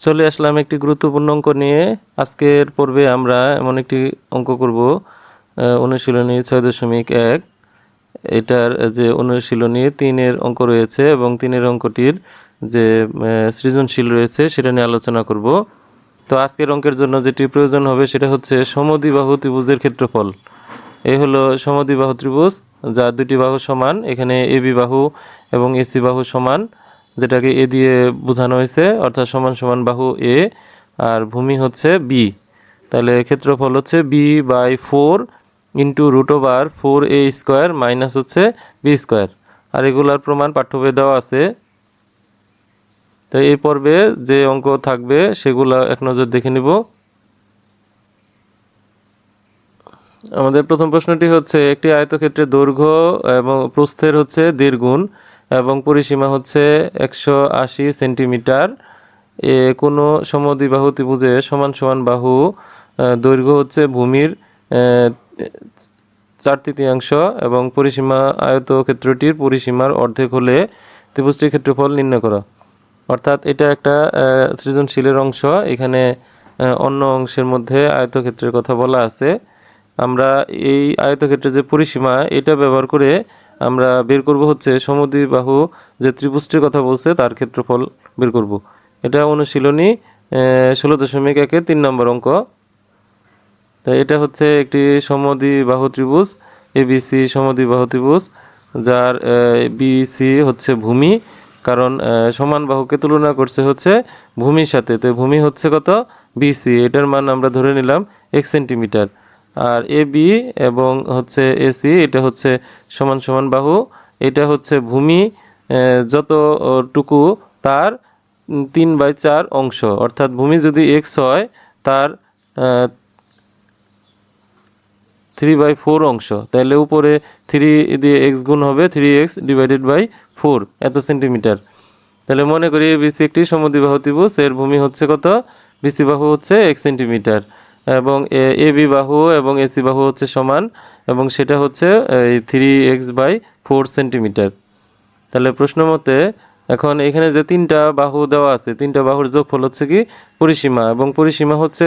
চলে আসলাম একটি গুরুত্বপূর্ণ অঙ্ক নিয়ে। আজকের পর্বে আমরা এমন একটি অঙ্ক করব অনুশীলনী ছয় দশমিক এক। এটার যে অনুশীলনী, তিনের অঙ্ক রয়েছে এবং তিনের অঙ্কটির যে সৃজনশীল রয়েছে সেটা নিয়ে আলোচনা করব। তো আজকের অঙ্কের জন্য যেটি প্রয়োজন হবে সেটা হচ্ছে সমদ্বিবাহু ত্রিভুজের ক্ষেত্রফল। এই হলো সমদ্বিবাহু ত্রিভুজ যার দুটি বাহু সমান, এখানে এবি বাহু এবং এসি বাহু সমান। যেটাকে এ দিয়ে বোঝানো হয়েছে, অর্থাৎ সমান সমান বাহু এ, আর ভূমি হচ্ছে বি তাহলে ক্ষেত্রফল হচ্ছে B by four into root over four A square minus হচ্ছে বি স্কোয়ার আর এগুলার প্রমাণ পাঠ্যবে দেওয়া আছে। তো এই পর্বে যে অঙ্ক থাকবে সেগুলো এক নজর দেখে নিব। আমাদের প্রথম প্রশ্নটি হচ্ছে, একটি আয়তক্ষেত্রের দৈর্ঘ্য এবং প্রস্থের হচ্ছে দেড় গুণ। এবং পরিসীমা হচ্ছে একশো আশি সেন্টিমিটার। এ কোনো সমদ্বিবাহু ত্রিভুজে সমান সমান বাহু দৈর্ঘ্য হচ্ছে ভূমির চার তৃতীয়াংশ এবং পরিসীমা আয়ত ক্ষেত্রটির পরিসীমার অর্ধেক হলে ত্রিভুজটির ক্ষেত্রফল নির্ণয় করা। অর্থাৎ এটা একটা সৃজনশীলের অংশ। এখানে অন্য অংশের মধ্যে আয়তক্ষেত্রের কথা বলা আছে। আমরা এই আয়তক্ষেত্রের যে পরিসীমা, এটা ব্যবহার করে আমরা বের করব হচ্ছে সমদ্বিবাহু যে ত্রিভুজটির কথা বলছে, তার ক্ষেত্রফল বের করব। এটা অনুশীলনী ষোলো দশমিক একের তিন নম্বর অঙ্ক। এটা হচ্ছে একটি সমদ্বিবাহু ত্রিভুজ এবিসি সমদ্বিবাহু ত্রিভুজ, যার বিসি হচ্ছে ভূমি, কারণ সমান বাহুকে তুলনা করছে হচ্ছে ভূমির সাথে। তো ভূমি হচ্ছে কত? বিসি এটার মান আমরা ধরে নিলাম এক সেন্টিমিটার। আর এ বি এবং হচ্ছে এসি এটা হচ্ছে সমান সমান বাহু, এটা হচ্ছে ভূমি যতটুকু তার তিন বাই চার অংশ। অর্থাৎ ভূমি যদি এক্স হয়, তার থ্রি বাই ফোর অংশ। তাহলে উপরে থ্রি দিয়ে এক্স গুণ হবে, three X divided by four, এত সেন্টিমিটার। তাহলে মনে করি বিসি একটি সমদ্বিবাহু ত্রিভুজ, এর ভূমি হচ্ছে কত? বিসি বাহু হচ্ছে এক সেন্টিমিটার। এবং এ বি বাহু এবং এসি বাহু হচ্ছে সমান এবং সেটা হচ্ছে, এই three X by four centimetre তাহলে প্রশ্ন মতে এখন এখানে যে তিনটা বাহু দেওয়া আছে, তিনটা বাহুর যোগফল হচ্ছে কি? পরিসীমা এবং পরিসীমা হচ্ছে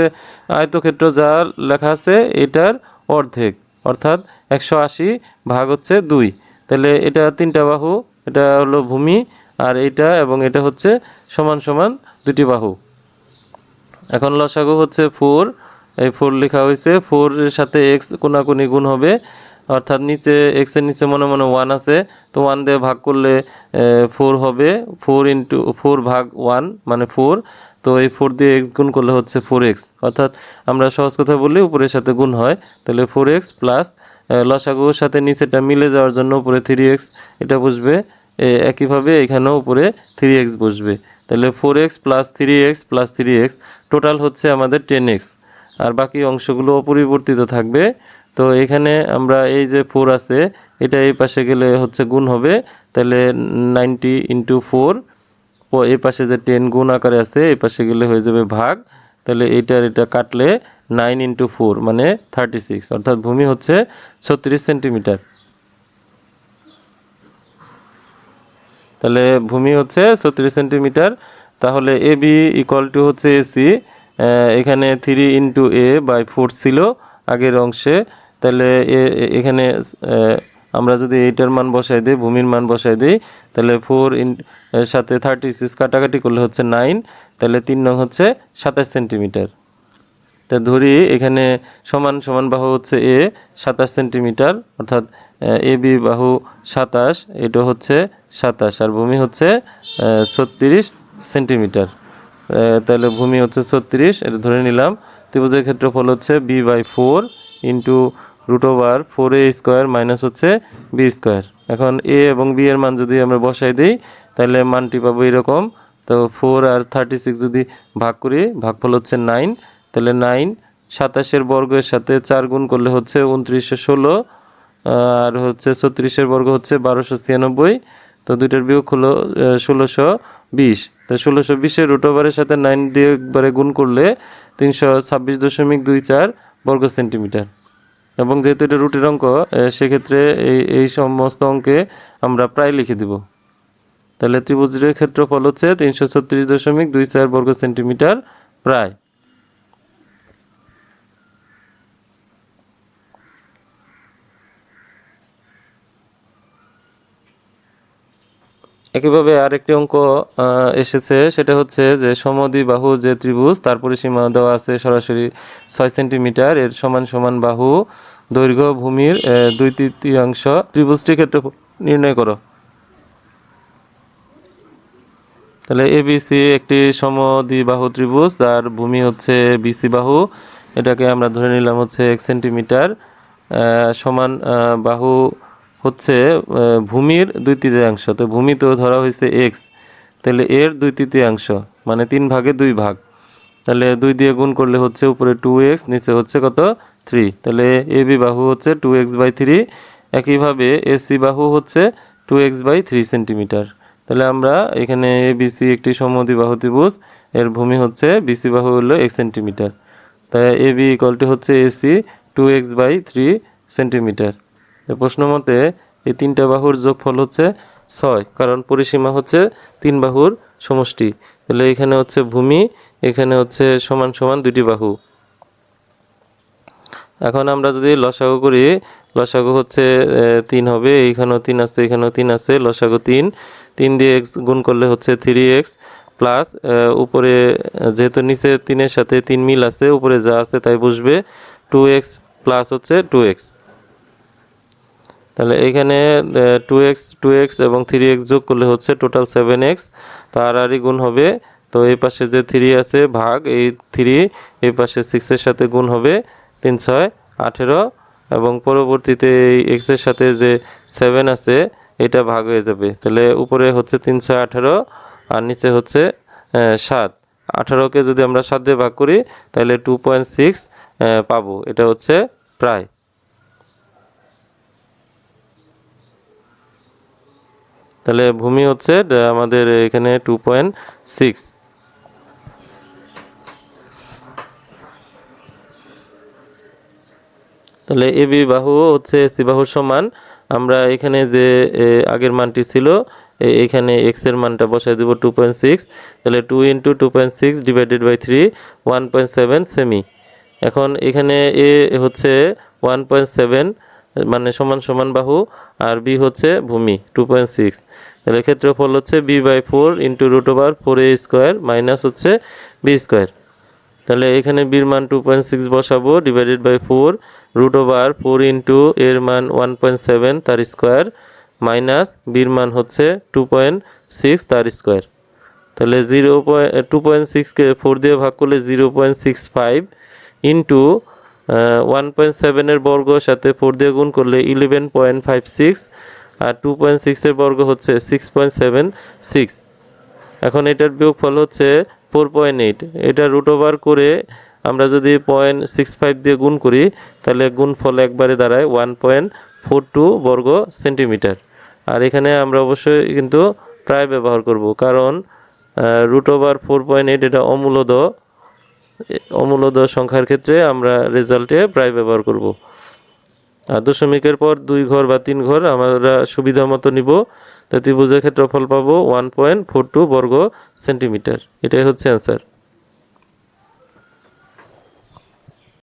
আয়তক্ষেত্র যা লেখা আছে এটার অর্ধেক, অর্থাৎ একশো আশি ভাগ হচ্ছে দুই। তাহলে এটা তিনটা বাহু, এটা হলো ভূমি আর এটা এবং এটা হচ্ছে সমান সমান দুটি বাহু। এখন লসাগু হচ্ছে ফোর এই ফোর লেখা হয়েছে। ফোর এর সাথে এক্স কোনাকুনি গুণ হবে। অর্থাৎ নিচে এক্সের নিচে মনে মনে ওয়ান আছে। তো ওয়ান দিয়ে ভাগ করলে ফোর হবে। ফোর ইন্টু ফোর ভাগ ওয়ান মানে ফোর তো এই ফোর দিয়ে এক্স গুণ করলে হচ্ছে ফোর এক্স অর্থাৎ আমরা সহজ কথা বললে উপরের সাথে গুণ হয়। তাহলে ফোর এক্স প্লাস লসাগুর সাথে নিচেটা মিলে যাওয়ার জন্য উপরে থ্রি এক্স এটা বসবে একইভাবে এখানেও উপরে থ্রি এক্স বসবে। তাহলে four X plus three X plus three X total হচ্ছে আমাদের টেন এক্স আর বাকি অংশগুলো অপরিবর্তিত থাকবে। তো এখানে আমরা এই যে ফোর আছে, এটা এই পাশে গেলে হচ্ছে গুণ হবে। তাহলে নাইনটি ইন্টু ফোর এই পাশে যে টেন গুণ আকারে আছে, এই পাশে গেলে হয়ে যাবে ভাগ। তাহলে এইটার এটা কাটলে নাইন ইন্টু ফোর মানে থার্টি সিক্স অর্থাৎ ভূমি হচ্ছে ছত্রিশ সেন্টিমিটার। তাহলে ভূমি হচ্ছে ছত্রিশ সেন্টিমিটার, তাহলে এ বি ইকুয়াল টু হচ্ছে এসি এখানে three into A by four ছিল আগের অংশে। তাহলে এখানে আমরা যদি এইটার মান বসাই দিই, ভূমির মান বসাই দিই, তাহলে ফোর ইন সাথে থার্টি সিক্স কাটাকাটি করলে হচ্ছে নাইন তাহলে তিন নং হচ্ছে সাতাশ সেন্টিমিটার। তা ধরি এখানে সমান সমান বাহু হচ্ছে এ সাতাশ সেন্টিমিটার, অর্থাৎ এ বি বাহু সাতাশ, এটা হচ্ছে সাতাশ, আর ভূমি হচ্ছে ছত্রিশ সেন্টিমিটার। তাহলে ভূমি হচ্ছে ছত্রিশ, এটা ধরে নিলাম। ত্রিভুজের ক্ষেত্রফল হচ্ছে B by four into root over four A square minus হচ্ছে বি স্কোয়ার এখন এ এবং বি এর মান যদি আমরা বসাই দিই, তাহলে মানটি পাবো এরকম। তো ফোর আর থার্টি সিক্স যদি ভাগ করি, ভাগফল হচ্ছে নাইন তাহলে নাইন সাতাশের বর্গের সাথে চার গুণ করলে হচ্ছে উনত্রিশশো ষোলো, আর হচ্ছে ছত্রিশের বর্গ হচ্ছে বারোশো ছিয়ানব্বই। তো দুইটার বিয়োগ হলো ষোলোশো বিশ। তো ষোলোশো বিশের রুট ওভারের সাথে নাইন দিয়ে একবারে গুণ করলে তিনশো ছাব্বিশ দশমিক দুই চার বর্গ সেন্টিমিটার। এবং যেহেতু এটা রুটের অঙ্ক সেক্ষেত্রে এই এই সমস্ত অঙ্কে আমরা প্রায় লিখে দিব। তাহলে ত্রিভুজের ক্ষেত্রফল হচ্ছে তিনশো ছত্রিশ দশমিক দুই চার বর্গ সেন্টিমিটার প্রায়। একইভাবে আরেকটি অঙ্ক এসেছে। সেটা হচ্ছে যে সমদি বাহু যে ত্রিভুজ, তার পরিসীমা দেওয়া আছে সরাসরি ছয় সেন্টিমিটার। এর সমান সমান বাহু দৈর্ঘ্য ভূমির দুই তৃতীয়াংশ। ত্রিভুজটির ক্ষেত্রে নির্ণয় করো। তাহলে এ এবিসি একটি সমদ্বিবাহু ত্রিভুজ, তার ভূমি হচ্ছে বিসি বাহু। এটাকে আমরা ধরে নিলাম হচ্ছে এক সেন্টিমিটার সমান বাহু হচ্ছে ভূমির দুই তৃতীয়াংশ। তো ভূমি তো ধরা হয়েছে এক্স তাহলে এর দুই তৃতীয়াংশ মানে তিন ভাগে দুই ভাগ। তাহলে দুই দিয়ে গুণ করলে হচ্ছে উপরে টু এক্স নিচে হচ্ছে কত? থ্রি তাহলে এ বি বাহু হচ্ছে টু এক্স বাই থ্রি একইভাবে এসি বাহু হচ্ছে two X by three centimetre তাহলে আমরা এখানে এ বিসি একটি সমদ্বিবাহু ত্রিভুজ, এর ভূমি হচ্ছে বিসি বাহু হলো এক সেন্টিমিটার তাই এ বি ইকলটি হচ্ছে AC two X by three centimetre প্রশ্ন মতে, এই তিনটা বাহুর যোগফল হচ্ছে ছয়, কারণ পরিসীমা হচ্ছে তিন বাহুর সমষ্টি। তাহলে এখানে হচ্ছে ভূমি, এখানে হচ্ছে সমান সমান দুটি বাহু। এখন আমরা যদি লসাগু করি, লসাগু হচ্ছে তিন হবে, এইখানেও তিন আছে, এখানেও তিন আছে, লসাগু তিন। তিন দিয়ে এক্স গুণ করলে হচ্ছে থ্রি এক্স প্লাস উপরে, যেহেতু নিচে তিনের সাথে তিন মিল আছে, উপরে যা আছে তাই বসবে টু এক্স প্লাস হচ্ছে টু এক্স। তাহলে এখানে টু এক্স টু এক্স এবং থ্রি এক্স যোগ করলে হচ্ছে টোটাল সেভেন এক্স তার আরই গুণ হবে, তো এই পাশে যে থ্রি আছে ভাগ, এই থ্রি এই পাশে সিক্সের সাথে গুণ হবে তিন ছয়, আঠেরো, এবং পরবর্তীতে এই এক্সের সাথে যে সেভেন আছে, এটা ভাগ হয়ে যাবে। তাহলে উপরে হচ্ছে তিন ছয়, আঠেরো, আর নিচে হচ্ছে সাত। আঠারোকে যদি আমরা সাত দিয়ে ভাগ করি, তাহলে টু পয়েন্ট সিক্স পাবো। এটা হচ্ছে প্রায়। তাহলে ভূমি হচ্ছে আমাদের এখানে টু পয়েন্ট সিক্স তাহলে এ বি বাহু হচ্ছে সি বাহুর সমান। আমরা এখানে যে আগের মানটি ছিল এখানে এক্সের মানটা বসাই দেবো টু পয়েন্ট সিক্স তাহলে two into two point six divided by three one point seven cm এখন এখানে এ হচ্ছে ওয়ান পয়েন্ট সেভেন মানে সমান সমান বাহু আর বি হচ্ছে ভূমি টু পয়েন্ট সিক্স তাহলে ক্ষেত্রফল হচ্ছে B by four into root over four A square minus হচ্ছে বি স্কোয়ার তাহলে এখানে বির মান টু পয়েন্ট সিক্স বসাবো divided by four root over four into এর মান ওয়ান পয়েন্ট সেভেন তার স্কোয়ার মাইনাস বির মান হচ্ছে টু পয়েন্ট সিক্স তার স্কোয়ার তাহলে জিরো পয়েন্ট টু পয়েন্ট সিক্সকে ফোর দিয়ে ভাগ করলে zero point six five into one point সেভেনের বর্গ সাথে ফোর দিয়ে গুণ করলে ইলেভেন পয়েন্ট ফাইভ সিক্স আর টু পয়েন্ট সিক্সের বর্গ হচ্ছে সিক্স পয়েন্ট সেভেন সিক্স এখন এটার বিয়োগফল হচ্ছে ফোর পয়েন্ট এইট এটা রুট ওভার করে আমরা যদি পয়েন্ট সিক্স ফাইভ দিয়ে গুণ করি, তাহলে গুণফল একবারে দাঁড়ায় ওয়ান পয়েন্ট ফোর টু বর্গ সেন্টিমিটার আর এখানে আমরা অবশ্যই কিন্তু প্রায় ব্যবহার করব, কারণ root over four point eight এটা অমূলদ অমূলদ সংখ্যার ক্ষেত্রে আমরা রেজাল্টে প্রায় ব্যবহার করব। আর দশমিকের পর দুই ঘর বা তিন ঘর আমরা সুবিধা মতো নিব। তা ত্রিভুজের ক্ষেত্রফল পাবো ওয়ান পয়েন্ট ফোর টু বর্গ সেন্টিমিটার এটাই হচ্ছে অ্যান্সার